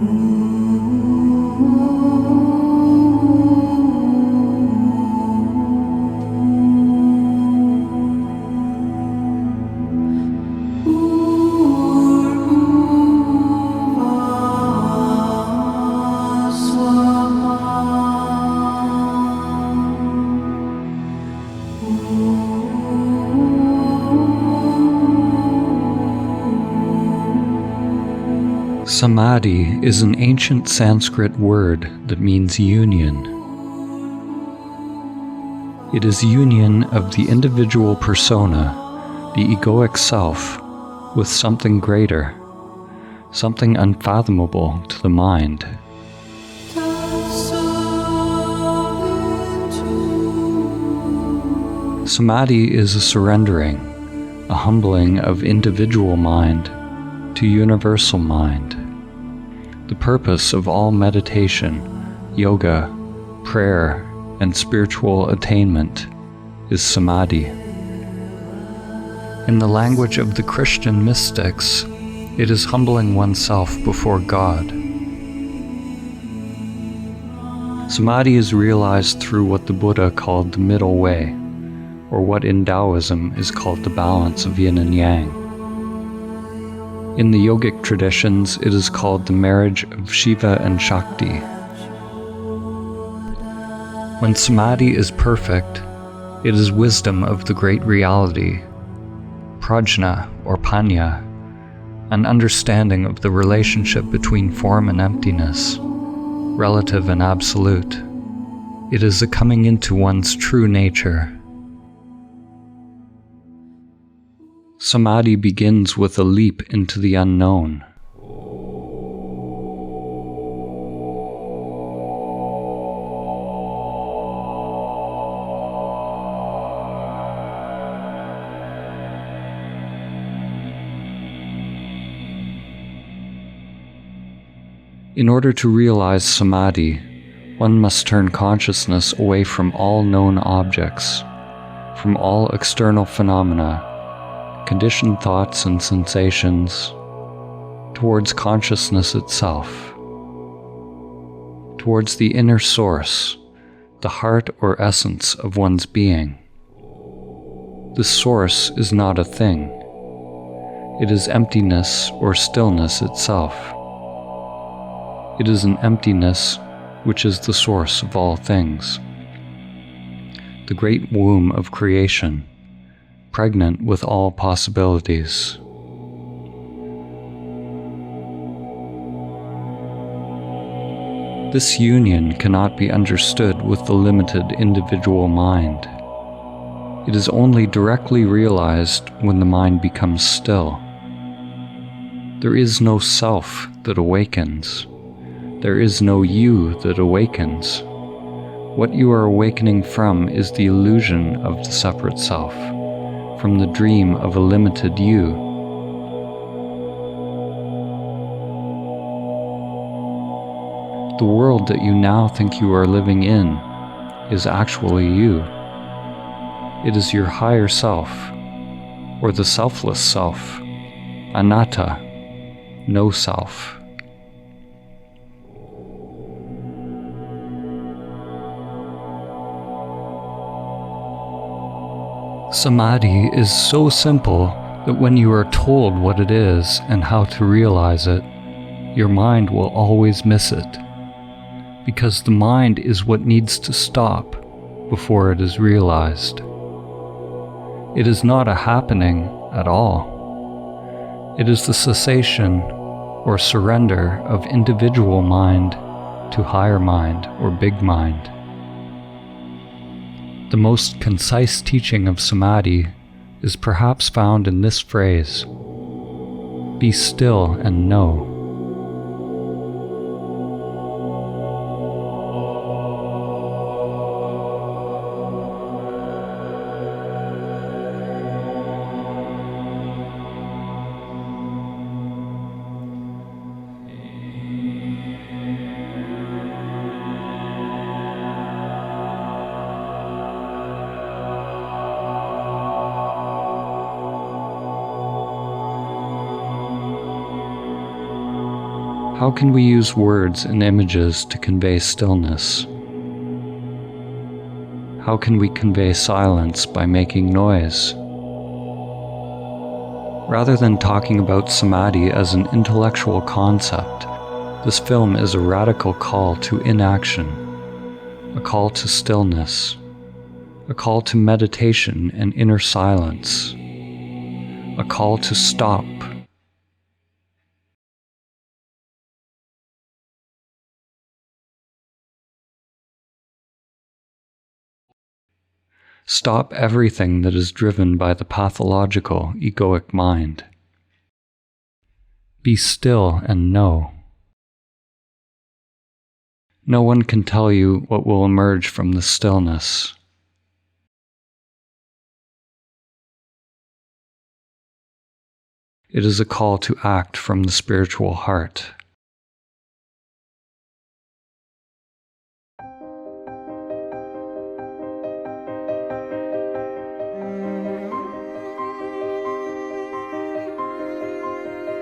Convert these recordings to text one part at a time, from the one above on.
Mm-hmm. Samadhi is an ancient Sanskrit word that means union. It is union of the individual persona, the egoic self, with something greater, something unfathomable to the mind. Samadhi is a surrendering, a humbling of individual mind to universal mind. The purpose of all meditation, yoga, prayer, and spiritual attainment is samadhi. In the language of the Christian mystics, it is humbling oneself before God. Samadhi is realized through what the Buddha called the middle way, or what in Taoism is called the balance of yin and yang. In the yogic traditions, it is called the marriage of Shiva and Shakti. When samadhi is perfect, it is wisdom of the great reality, prajna or panya, an understanding of the relationship between form and emptiness, relative and absolute. It is a coming into one's true nature. Samadhi begins with a leap into the unknown. In order to realize samadhi, one must turn consciousness away from all known objects, from all external phenomena conditioned thoughts and sensations towards consciousness itself, towards the inner source, the heart or essence of one's being. The source is not a thing, it is emptiness or stillness itself. It is an emptiness which is the source of all things, the great womb of creation pregnant with all possibilities. This union cannot be understood with the limited individual mind. It is only directly realized when the mind becomes still. There is no self that awakens. There is no you that awakens. What you are awakening from is the illusion of the separate self from the dream of a limited you. The world that you now think you are living in is actually you. It is your higher self, or the selfless self, anatta, no self. Samadhi is so simple that when you are told what it is and how to realize it, your mind will always miss it. Because the mind is what needs to stop before it is realized. It is not a happening at all. It is the cessation or surrender of individual mind to higher mind or big mind. The most concise teaching of Samadhi is perhaps found in this phrase Be still and know. How can we use words and images to convey stillness? How can we convey silence by making noise? Rather than talking about samadhi as an intellectual concept, this film is a radical call to inaction, a call to stillness, a call to meditation and inner silence, a call to stop Stop everything that is driven by the pathological, egoic mind. Be still and know. No one can tell you what will emerge from the stillness. It is a call to act from the spiritual heart.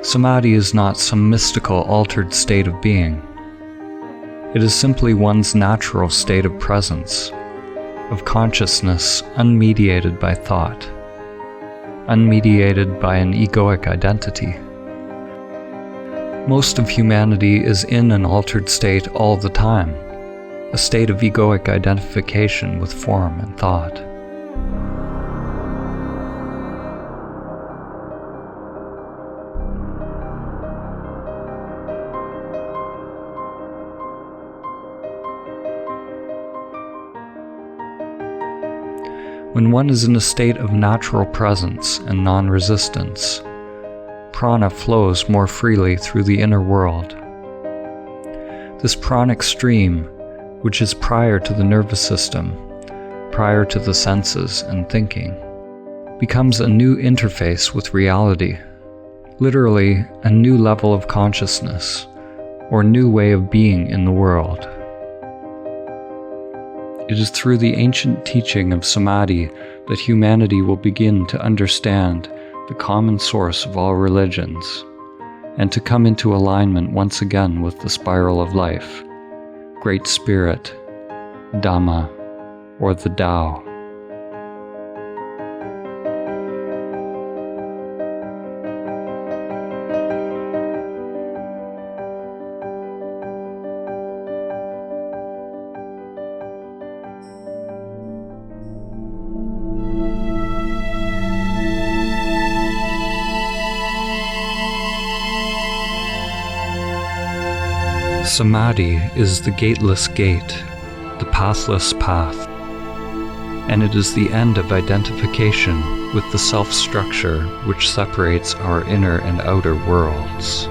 Samadhi is not some mystical altered state of being. It is simply one's natural state of presence, of consciousness unmediated by thought, unmediated by an egoic identity. Most of humanity is in an altered state all the time, a state of egoic identification with form and thought. When one is in a state of natural presence and non resistance, prana flows more freely through the inner world. This pranic stream, which is prior to the nervous system, prior to the senses and thinking, becomes a new interface with reality, literally, a new level of consciousness, or new way of being in the world. It is through the ancient teaching of Samadhi that humanity will begin to understand the common source of all religions, and to come into alignment once again with the spiral of life, Great Spirit, Dhamma, or the Tao. Samadhi is the gateless gate, the pathless path, and it is the end of identification with the self structure which separates our inner and outer worlds.